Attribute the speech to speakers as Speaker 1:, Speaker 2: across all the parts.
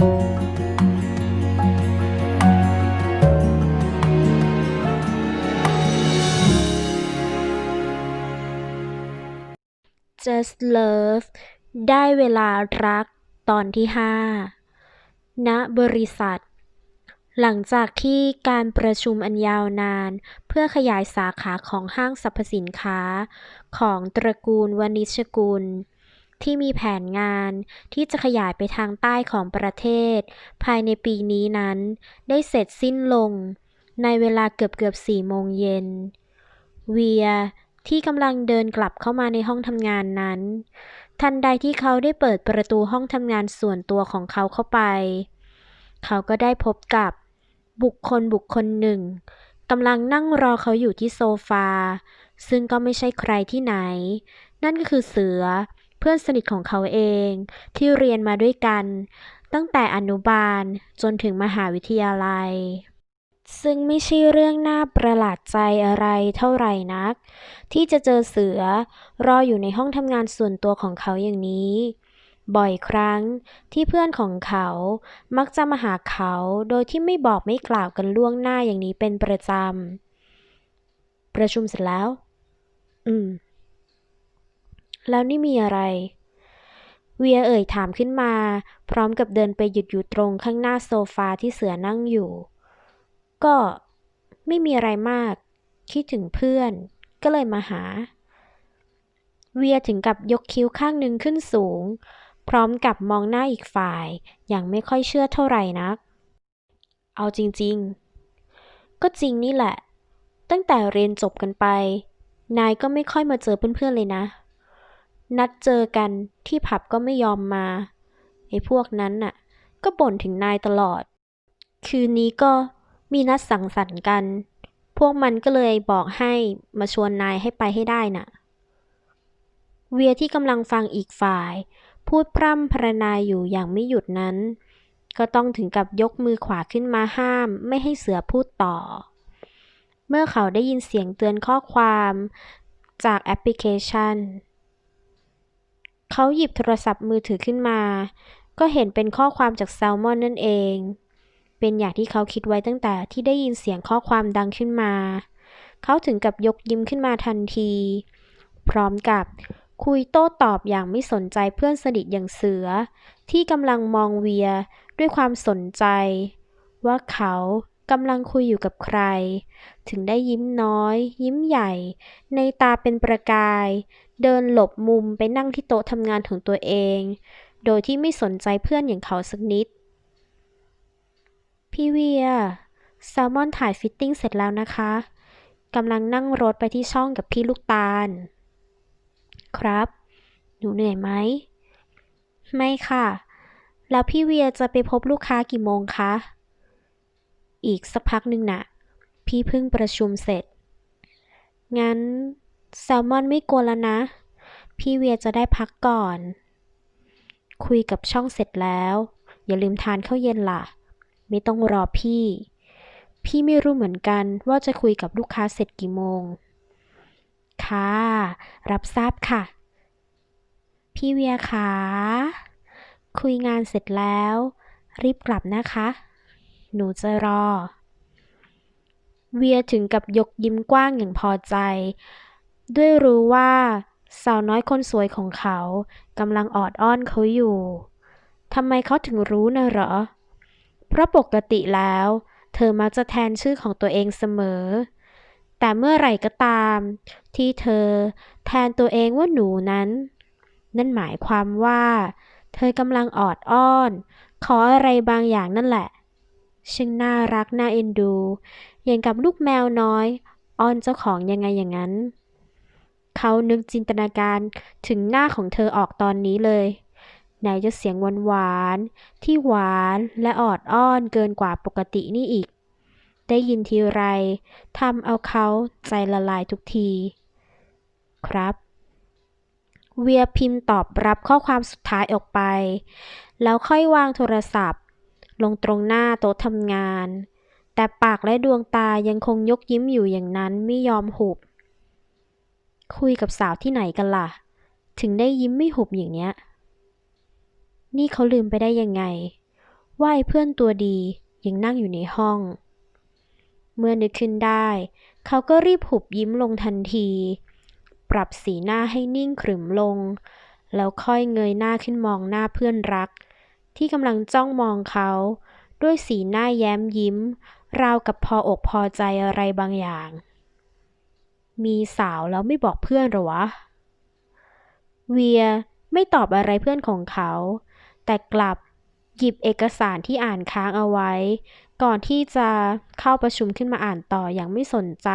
Speaker 1: Just Love ได้เวลารักตอนที่ 5 ณ บริษัท หลังจากที่การประชุมอันยาวนาน เพื่อขยายสาขาของห้างสรรพสินค้า ของตระกูลวณิชกุล ที่มีแผนงานที่จะขยายไปทางใต้ของประเทศ ภายในปีนี้นั้น ได้เสร็จสิ้นลง ในเวลาเกือบเกือบสี่โมงเย็น เวียที่กำลังเดินกลับเข้ามาในห้องทำงานนั้น ทันใดที่เขาได้เปิดประตูห้องทำงานส่วนตัวของเขาเข้าไป เขาก็ได้พบกับบุคคลบุคคลหนึ่งกำลังนั่งรอเขาอยู่ที่โซฟา ซึ่งก็ไม่ใช่ใครที่ไหน นั่นก็คือเสือ เพื่อนสนิทของเขาเองที่เรียนมาด้วยกัน ตั้งแต่อนุบาลจนถึงมหาวิทยาลัย ซึ่งไม่ใช่เรื่องน่าประหลาดใจอะไรเท่าไหร่นัก ที่จะเจอเสือรออยู่ในห้องทำงานส่วนตัวของเขาอย่างนี้บ่อยครั้งที่เพื่อนของเขามักจะมาหาเขาโดยที่ไม่บอกไม่กล่าวกันล่วงหน้าอย่างนี้เป็นประจำ ประชุมเสร็จแล้ว อืม แล้วนี่มีอะไร เวียเอ่ยถามขึ้นมา พร้อมกับเดินไปหยุดอยู่ตรงข้างหน้าโซฟาที่เสือนั่งอยู่ ก็ไม่มีอะไรมาก คิดถึงเพื่อน ก็เลยมาหา เวียถึงกับยกคิ้วข้างหนึ่งขึ้นสูง พร้อมกับมองหน้าอีกฝ่าย อย่างไม่ค่อยเชื่อเท่าไหร่นัก เอาจริงๆ ก็จริงนี่แหละ ตั้งแต่เรียนจบกันไป นายก็ไม่ค่อยมาเจอเพื่อนๆเลยนะ นัดเจอกันที่ผับก็ไม่ยอมมาไอ้พวกนั้นน่ะ ก็บ่นถึงนายตลอด คืนนี้ก็มีนัดสังสรรค์กัน พวกมันก็เลยบอกให้มาชวนนายให้ไปให้ได้น่ะ เวียที่กำลังฟังอีกฝ่าย พูดพร่ำพรรณนาอยู่อย่างไม่หยุดนั้น ก็ต้องถึงกับยกมือขวาขึ้นมาห้าม ไม่ให้เสือพูดต่อ เมื่อเขาได้ยินเสียงเตือนข้อความจากแอปพลิเคชัน เขาหยิบโทรศัพท์มือถือขึ้นมา ก็เห็นเป็นข้อความจากแซลมอนนั่นเอง เป็นอย่างที่เขาคิดไว้ตั้งแต่ที่ได้ยินเสียงข้อความดังขึ้นมา เขาถึงกับยกยิ้มขึ้นมาทันที พร้อมกับคุยโต้ตอบอย่างไม่สนใจเพื่อนสนิทอย่างเสือ ที่กำลังมองเวียด้วยความสนใจ ว่าเขากำลังคุยอยู่กับใคร ถึงได้ยิ้มน้อย ยิ้มใหญ่ ในตาเป็นประกาย เดินหลบมุมไปนั่งที่โต๊ะทำงานของตัวเอง โดยที่ไม่สนใจเพื่อนอย่างเขาสักนิด พี่เวียแซลมอนถ่ายฟิตติ้งเสร็จแล้วนะคะกำลังนั่งรถไปที่ช่องกับพี่ลูกตาล ครับ หนูเหนื่อยไหม ไม่ค่ะ แล้วพี่เวียจะไปพบลูกค้ากี่โมงคะ อีกสักพักหนึ่งน่ะ พี่เพิ่งประชุมเสร็จ งั้น แซลมอนไม่กลัวแล้วนะ พี่เวียจะได้พักก่อน คุยกับช่องเสร็จแล้ว อย่าลืมทานข้าวเย็นล่ะ ไม่ต้องรอพี่ พี่ไม่รู้เหมือนกันว่าจะคุยกับลูกค้าเสร็จกี่โมง ค่ะ รับทราบค่ะ พี่เวียคะคุยงานเสร็จแล้ว รีบกลับนะคะ หนูจะรอ เวียถึงกับยกยิ้มกว้างอย่างพอใจ ด้วยรู้ว่า สาวน้อยคนสวยของเขากำลังออดอ้อนเขาอยู่ ทำไมเขาถึงรู้นะเหรอ เพราะปกติแล้ว เธอมักจะแทนชื่อของตัวเองเสมอ แต่เมื่อไหร่ก็ตาม ที่เธอแทนตัวเองว่าหนูนั้น นั่นหมายความว่า เธอกำลังออดอ้อน ขออะไรบางอย่างนั่นแหละช่างน่ารักน่าเอ็นดู อย่างกับลูกแมวน้อย อ้อนเจ้าของยังไงอย่างนั้น เขานึกจินตนาการถึงหน้าของเธอออกตอนนี้เลย ไหนจะเสียงหวานๆที่หวานและออดอ้อนเกินกว่าปกตินี่อีก ได้ยินทีไรทำเอาเขาใจละลายทุกที ครับ เวียพิมพ์ตอบรับข้อความสุดท้ายออกไป แล้วค่อยวางโทรศัพท์ ลงตรงหน้าโต๊ะทำงาน แต่ปากและดวงตายังคงยกยิ้มอยู่อย่างนั้นไม่ยอมหุบ คุยกับสาวที่ไหนกันล่ะ ถึงได้ยิ้มไม่หุบอย่างเนี้ย นี่เขาลืมไปได้ยังไง ว่าไอ้เพื่อนตัวดียังนั่งอยู่ในห้อง เมื่อนึกขึ้นได้ เขาก็รีบหุบยิ้มลงทันที ปรับสีหน้าให้นิ่งขรึมลง แล้วค่อยเงยหน้าขึ้นมองหน้าเพื่อนรัก ที่กำลังจ้องมองเขา ด้วยสีหน้าแย้มยิ้ม ราวกับพออกพอใจอะไรบางอย่าง มีสาวแล้วไม่บอกเพื่อนเหรอวะ เวียไม่ตอบอะไรเพื่อนของเขา แต่กลับหยิบเอกสารที่อ่านค้างเอาไว้ ก่อนที่จะเข้าประชุมขึ้นมาอ่านต่ออย่างไม่สนใจ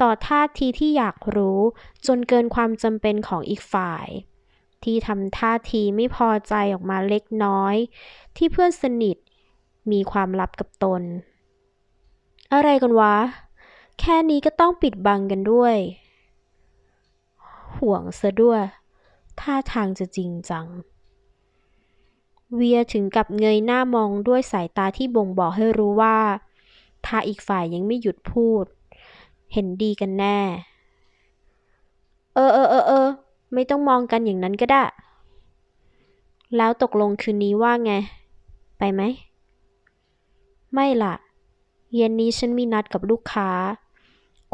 Speaker 1: ต่อท่าทีที่อยากรู้จนเกินความจำเป็นของอีกฝ่าย ที่ทำท่าทีไม่พอใจออกมาเล็กน้อย ที่เพื่อนสนิทมีความลับกับตน อะไรกันวะ แค่นี้ก็ต้องปิดบังกันด้วย ห่วงซะด้วย ท่าทางจะจริงจัง เวียถึงกับเงยหน้ามองด้วยสายตาที่บ่งบอกให้รู้ว่า ถ้าอีกฝ่ายยังไม่หยุดพูด เห็นดีกันแน่ เออเออเออเออ ไม่ต้องมองกันอย่างนั้นก็ได้ แล้วตกลงคืนนี้ว่าไง ไปไหม ไม่ล่ะเย็นนี้ฉันมีนัดกับลูกค้า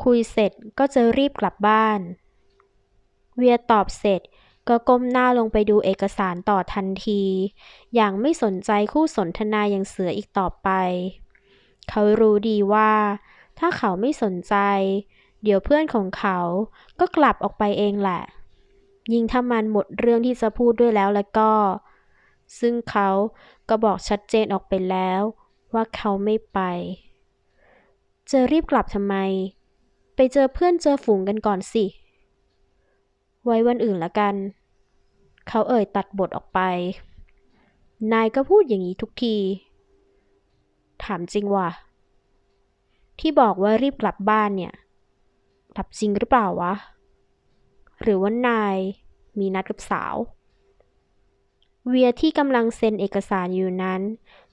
Speaker 1: คุยเสร็จก็จะรีบกลับบ้าน เวียตอบเสร็จก็ก้มหน้าลงไปดูเอกสารต่อทันที อย่างไม่สนใจคู่สนทนาอย่างเสืออีกต่อไป เขารู้ดีว่า ถ้าเขาไม่สนใจ เดี๋ยวเพื่อนของเขาก็กลับออกไปเองแหละ ยิ่งถ้ามันหมดเรื่องที่จะพูดด้วยแล้วแล้วก็ ซึ่งเขาก็บอกชัดเจนออกไปแล้ว ว่าเขาไม่ไป จะรีบกลับทำไม ไปเจอเพื่อนเจอฝูงกันก่อนสิ ไว้วันอื่นละกัน เขาเอ่ยตัดบทออกไป นายก็พูดอย่างนี้ทุกที ถามจริงว่ะ ที่บอกว่ารีบกลับบ้านเนี่ยกลับจริงหรือเปล่าวะ หรือว่านายมีนัดกับสาว เวียที่กำลังเซ็นเอกสารอยู่นั้น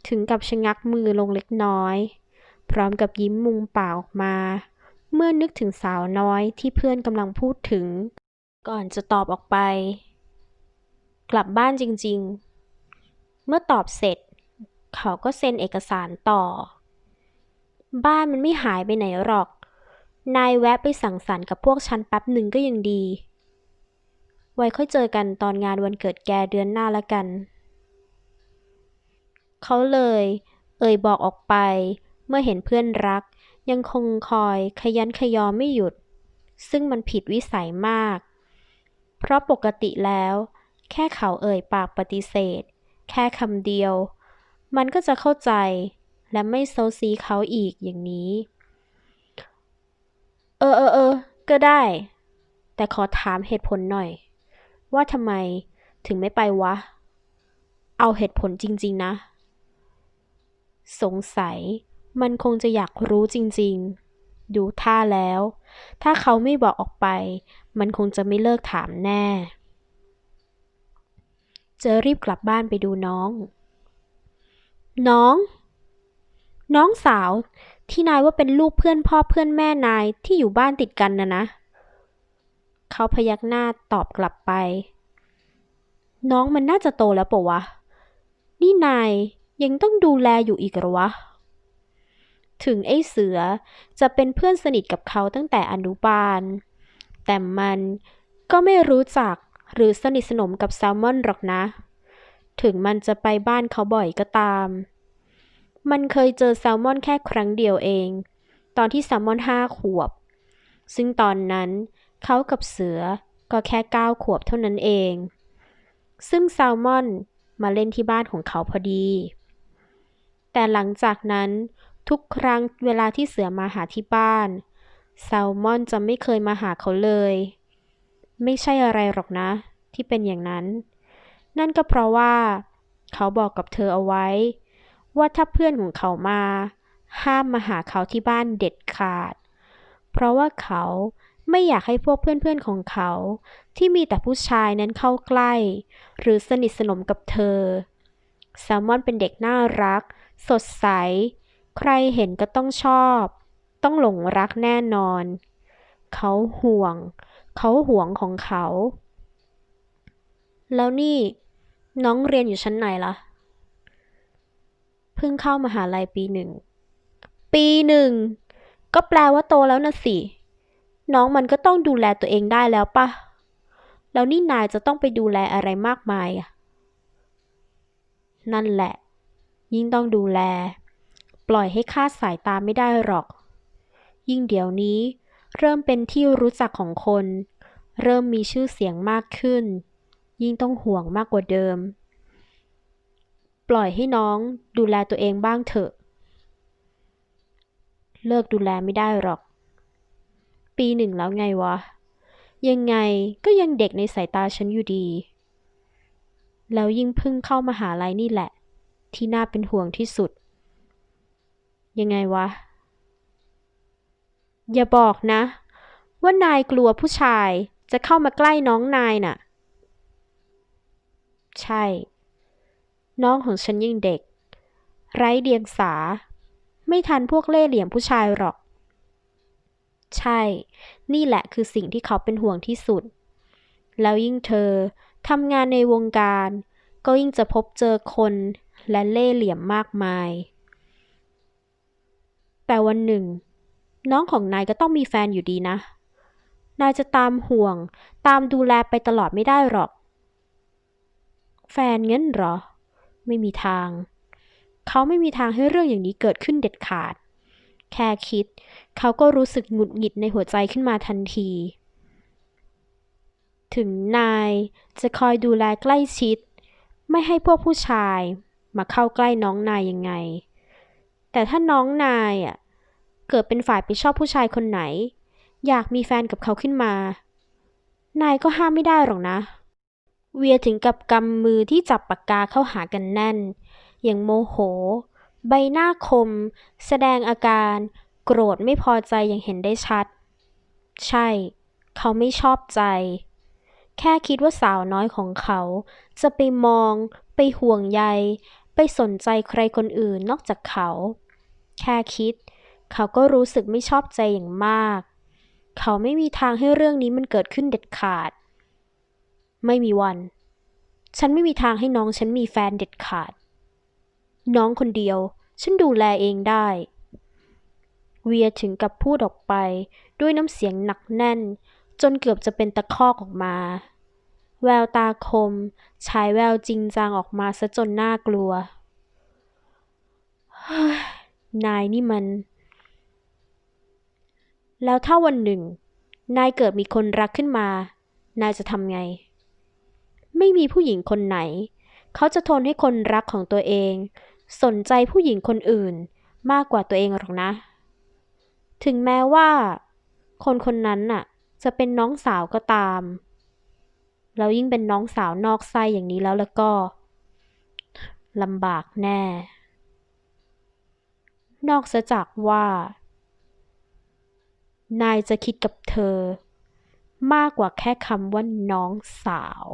Speaker 1: ถึงกับชะงักมือลงเล็กน้อย พร้อมกับยิ้มมุมปากออกมา เมื่อนึกถึงสาวน้อยที่เพื่อนกำลังพูดถึง ก่อนจะตอบออกไป กลับบ้านจริงๆ เมื่อตอบเสร็จ เขาก็เซ็นเอกสารต่อ บ้านมันไม่หายไปไหนหรอก นายแวะไปสั่งสรรค์กับพวกฉันแป๊บหนึ่งก็ยังดี ไว้ค่อยเจอกันตอนงานวันเกิดแกเดือนหน้าละกัน เขาเลย เอ่ยบอกออกไปเมื่อเห็นเพื่อนรัก ยังคงคอยขยันขยอไม่หยุด ซึ่งมันผิดวิสัยมาก เพราะปกติแล้ว แค่เขาเอ่ยปากปฏิเสธ แค่คำเดียว มันก็จะเข้าใจและไม่โซซีเขาอีกอย่างนี้ เออเออเออก็ได้ แต่ขอถามเหตุผลหน่อย ว่าทำไมถึงไม่ไปวะ เอาเหตุผลจริง ๆ นะ สงสัย มันคงจะอยากรู้จริงๆ ดูท่าแล้ว ถ้าเขาไม่บอกออกไป มันคงจะไม่เลิกถามแน่ จะรีบกลับบ้านไปดูน้อง น้อง น้องสาวที่นายว่าเป็นลูกเพื่อนพ่อเพื่อนแม่นายที่อยู่บ้านติดกันนะนะ เขาพยักหน้าตอบกลับไป น้องมันน่าจะโตแล้วปะวะ นี่นายยังต้องดูแลอยู่อีกหรอวะ ถึงไอ้เสือจะเป็นเพื่อนสนิทกับเขาตั้งแต่อนุบาล แต่มันก็ไม่รู้จักหรือสนิทสนมกับแซลมอนหรอกนะ ถึงมันจะไปบ้านเขาบ่อยก็ตาม มันเคยเจอแซลมอนแค่ครั้งเดียวเอง ตอนที่แซลมอนห้าขวบ ซึ่งตอนนั้นเขากับเสือก็แค่เก้าขวบเท่านั้นเอง ซึ่งแซลมอนมาเล่นที่บ้านของเขาพอดี แต่หลังจากนั้น ทุกครั้งเวลาที่เสือมาหาที่บ้าน แซลมอนจะไม่เคยมาหาเขาเลย ไม่ใช่อะไรหรอกนะ ที่เป็นอย่างนั้น นั่นก็เพราะว่า เขาบอกกับเธอเอาไว้ ว่าถ้าเพื่อนของเขามา ห้ามมาหาเขาที่บ้านเด็ดขาด เพราะว่าเขาไม่อยากให้พวกเพื่อนๆของเขา ที่มีแต่ผู้ชายนั้นเข้าใกล้ หรือสนิทสนมกับเธอ แซลมอนเป็นเด็กน่ารัก สดใส ใครเห็นก็ต้องชอบ ต้องหลงรักแน่นอน เขาห่วง เขาห่วงของเขา แล้วนี่ น้องเรียนอยู่ชั้นไหนล่ะ เพิ่งเข้ามหาลัยปีหนึ่ง ปีหนึ่ง ก็แปลว่าโตแล้วนะสิ น้องมันก็ต้องดูแลตัวเองได้แล้วปะแล้วนี่นายจะต้องไปดูแลอะไรมากมายอะนั่นแหละ ยิ่งต้องดูแล ปล่อยให้คาดสายตาไม่ได้หรอก ยิ่งเดี๋ยวนี้ เริ่มเป็นที่รู้จักของคน เริ่มมีชื่อเสียงมากขึ้น ยิ่งต้องห่วงมากกว่าเดิม ปล่อยให้น้องดูแลตัวเองบ้างเถอะ เลิกดูแลไม่ได้หรอก ปีหนึ่งแล้วไงวะ ยังไงก็ยังเด็กในสายตาฉันอยู่ดี แล้วยิ่งเพิ่งเข้ามาหาลัยนี่แหละ ที่น่าเป็นห่วงที่สุด ยังไงวะ อย่าบอกนะ ว่านายกลัวผู้ชายจะเข้ามาใกล้น้องนายน่ะ ใช่ น้องของฉันยังเด็ก ไร้เดียงสา ไม่ทันพวกเล่เหลี่ยมผู้ชายหรอก ใช่ นี่แหละคือสิ่งที่เขาเป็นห่วงที่สุด แล้วยิ่งเธอทำงานในวงการ ก็ยิ่งจะพบเจอคนและเล่เหลี่ยมมากมาย แต่วันหนึ่ง น้องของนายก็ต้องมีแฟนอยู่ดีนะ นายจะตามห่วง ตามดูแลไปตลอดไม่ได้หรอก แฟนเงั้นเหรอ ไม่มีทาง เขาไม่มีทางให้เรื่องอย่างนี้เกิดขึ้นเด็ดขาด แค่คิด เขาก็รู้สึกหงุดหงิดในหัวใจขึ้นมาทันที ถึงนายจะคอยดูแลใกล้ชิด ไม่ให้พวกผู้ชายมาเข้าใกล้น้องนายยังไงแต่ถ้าน้องนายอะ เกิดเป็นฝ่ายไปชอบผู้ชายคนไหน อยากมีแฟนกับเขาขึ้นมา นายก็ห้ามไม่ได้หรอกนะ เวียถึงกับกำมือที่จับปากกาเข้าหากันแน่น อย่างโมโห ใบหน้าคม แสดงอาการ โกรธไม่พอใจอย่างเห็นได้ชัด ใช่ เขาไม่ชอบใจ แค่คิดว่าสาวน้อยของเขา จะไปมอง ไปห่วงใย ไปสนใจใครคนอื่นนอกจากเขา แค่คิด เขาก็รู้สึกไม่ชอบใจอย่างมาก เขาไม่มีทางให้เรื่องนี้มันเกิดขึ้นเด็ดขาด ไม่มีวัน ฉันไม่มีทางให้น้องฉันมีแฟนเด็ดขาด น้องคนเดียว ฉันดูแลเองได้ เวียถึงกับพูดออกไปด้วยน้ำเสียงหนักแน่น จนเกือบจะเป็นตะคอกออกมา แววตาคมฉายแววจริงจังออกมาซะจนน่ากลัวนายนี่มัน แล้วถ้าวันหนึ่ง นายเกิดมีคนรักขึ้นมา นายจะทำไง ไม่มีผู้หญิงคนไหน เขาจะทนให้คนรักของตัวเอง สนใจผู้หญิงคนอื่นมากกว่าตัวเองหรอกนะ ถึงแม้ว่า คนคนนั้นน่ะ จะเป็นน้องสาวก็ตาม แล้วยิ่งเป็นน้องสาวนอกไส้อย่างนี้แล้วแล้วก็ลำบากแน่ นอกจากว่า นายจะคิดกับเธอ มากกว่าแค่คำว่าน้องสาว